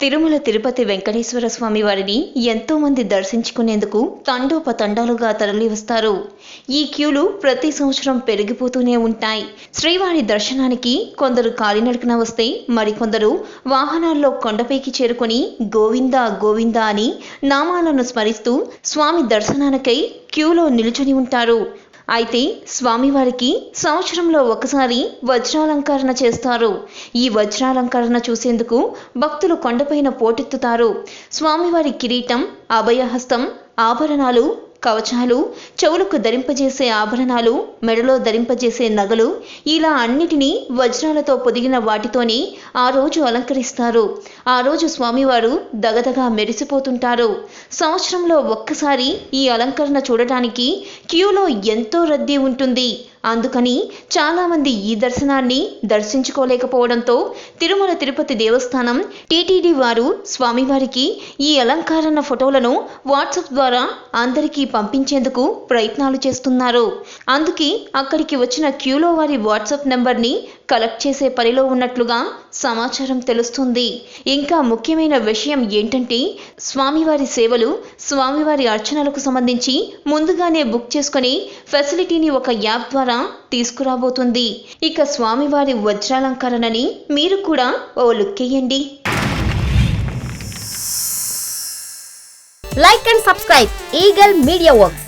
తిరుమల తిరుపతి వెంకటేశ్వర స్వామి వారిని ఎంతో మంది దర్శించుకునేందుకు తండోపతండాలుగా తరలివస్తారు. ఈ క్యూలు ప్రతి సంవత్సరం పెరిగిపోతూనే ఉంటాయి. శ్రీవారి దర్శనానికి కొందరు కాలినడకన వస్తే మరికొందరు వాహనాల్లో కొండపైకి చేరుకొని గోవిందా గోవిందా అని నామాలను స్మరిస్తూ స్వామి దర్శనానికై క్యూలో నిలుచుని ఉంటారు. అయితే స్వామివారికి సంవత్సరంలో ఒకసారి వజ్రాలంకరణ చేస్తారు. ఈ వజ్రాలంకరణ చూసేందుకు భక్తులు కొండపైన పోటెత్తుతారు. స్వామివారి కిరీటం అభయహస్తం ఆభరణాలు కవచాలు చెవులకు ధరింపజేసే ఆభరణాలు మెడలో ధరింపజేసే నగలు ఇలా అన్నిటినీ వజ్రాలతో పొదిగిన వాటితోనే ఆ రోజు అలంకరిస్తారు. ఆ రోజు స్వామివారు దగదగా మెరిసిపోతుంటారు. సంవత్సరంలో ఒక్కసారి ఈ అలంకరణ చూడటానికి క్యూలో ఎంతో రద్దీ ఉంటుంది. అందుకని చాలామంది ఈ దర్శనాన్ని దర్శించుకోలేకపోవడంతో తిరుమల తిరుపతి దేవస్థానం టీటీడీ వారు స్వామివారికి ఈ అలంకరణ ఫోటోలను వాట్సాప్ ద్వారా అందరికీ పంపించేందుకు ప్రయత్నాలు చేస్తున్నారు. అందుకే అక్కడికి వచ్చిన క్యూలో వారి వాట్సాప్ నెంబర్ని కలెక్ట్ చేసే పనిలో ఉన్నట్లుగా సమాచారం తెలుస్తుంది. ఇంకా ముఖ్యమైన విషయం ఏంటంటే స్వామివారి సేవలు స్వామివారి అర్చనలకు సంబంధించి ముందుగానే బుక్ చేసుకుని ఫెసిలిటీని ఒక యాప్ ద్వారా తీసుకురాబోతుంది. ఇక స్వామివారి వజ్రాలంకరణని మీరు కూడా ఓ లుక్ వేయండి like and subscribe eagle media Works.